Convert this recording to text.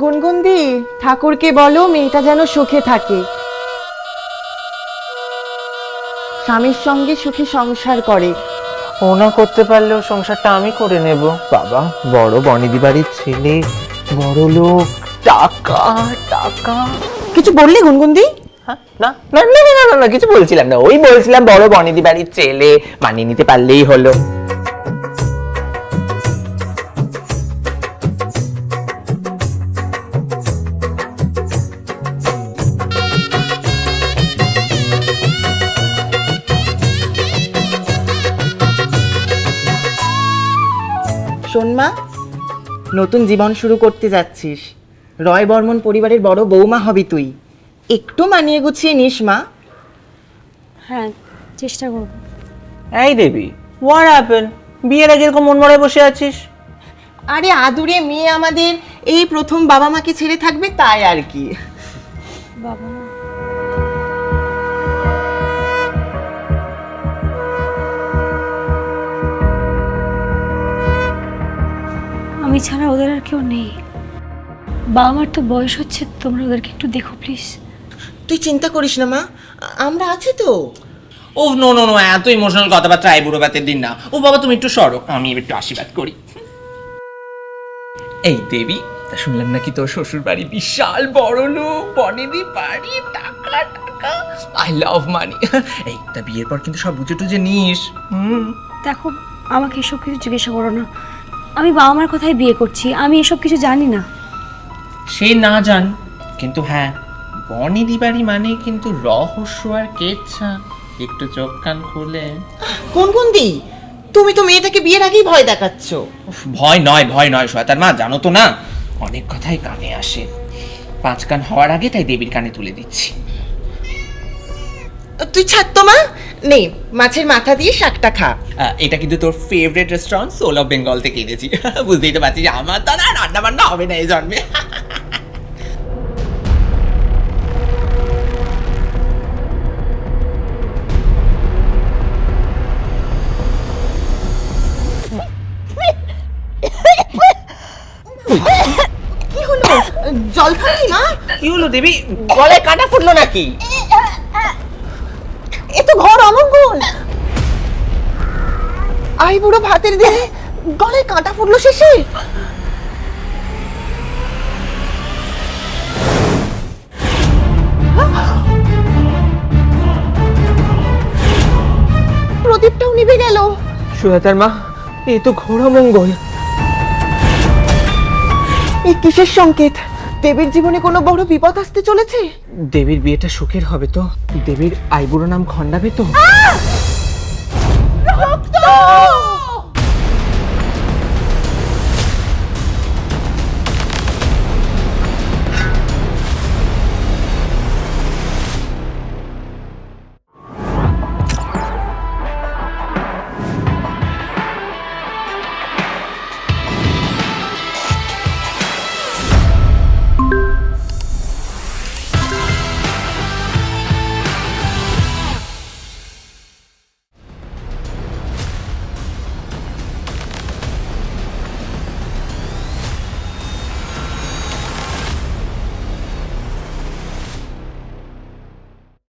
গুনগুনদি ঠাকুরকে বলো মেয়েটা যেন সুখে থাকে। স্বামীর সঙ্গে সুখে সংসার করে। ও না করতে পারলেও সংসারটা আমি করে নেব। বাবা বড় বনিদি বাড়ির ছেলে বড় লোক টাকা টাকা। কিছু বললি গুনগুনদি? হ্যাঁ, না না না না, না না না কিছু বলছিলাম না। ওই বলছিলাম বড় বনিদি বাড়ির ছেলে মানিয়ে নিতে পারলেই হলো। শোন মা নতুন জীবন শুরু করতে যাচ্ছিস। রয় বর্মন পরিবারের বড় বৌমা হবি তুই। একটু মানিয়ে গুছিয়ে নিস মা। হ্যাঁ চেষ্টা করব। এই দেবী হোয়াট হ্যাপেন বিয়ের আগে এরকম মন মরায় বসে আছিস? আরে আদুরে মেয়ে আমাদের এই প্রথম বাবা মাকে ছেড়ে থাকবে তাই আর কি। বাবা মা আমি ছাড়া ওদের আর কেউ নেই। বাবা মার তো বয়স হচ্ছে তোমরা ওদেরকে একটু দেখো প্লিজ তুই চিন্তা করিস না মা। আমরা আছি তো। ও নো নো নো এত ইমোশনাল কথাবার্তা আই বুড়ো বাতের দিন না। ও বাবা তুমি একটু সরো আমি একটু আশীর্বাদ করি। এই দেবী তা শুনলাম নাকি তোর শ্বশুর বাড়ি বিশাল বড় লোক বনেদি বাড়ি টাকা টাকা। আই লাভ মানি এই তা বিয়ের পর কিন্তু সব বুঝে টুঝে নিস। হুম। দেখো আমাকে এসব কিছু জিজ্ঞাসা করো না। আমি বাবা মার কথাই বিয়ে করছি আমি এসব কিছু জানি না। সে না জান কিন্তু হ্যাঁ বনেদি বাড়ি মানে কিন্তু রহস্য আর কেচ্ছা। একটু চোখ কান খুলে। কোন কোন দি তুমি তো মেয়েটাকে বিয়ের আগেই ভয় দেখাচ্ছ। উফ, ভয় নয় ভয় নয় শয়তান মা জানো তো না অনেক কথাই কানে আসে। পাঁচ কান হওয়ার আগে তাই দেবীর কানে তুলে দিচ্ছি। তুই ছাড় তো মা? নে মাছের মাথা দিয়ে শাকটা খা। এটা কিন্তু তোর favourite restaurant Soul of Bengal থেকে এনেছি। বুঝতেই তো পারছিস আমার তো না রান্না বান্না হবে না এই জন্মে। কি হলো? জল খাবি মা কি হলো দেবী? গলায় কাটা ফুটলো নাকি? ঘর অমঙ্গল। আই বুড়ো ভাতের দিনে গলায় কাঁটা ফুটলো শেষে। প্রদীপটাও নিভে গেল। সুজাতার মা এ তো ঘোর মঙ্গল এই কিসের সংকেত? দেবীর জীবনে কোনো বড় বিপদ আসতে চলেছে? দেবীর বিয়েটা সুখের হবে তো। দেবীর আইবুড়ো নাম খণ্ডাবে তো। রক্ত!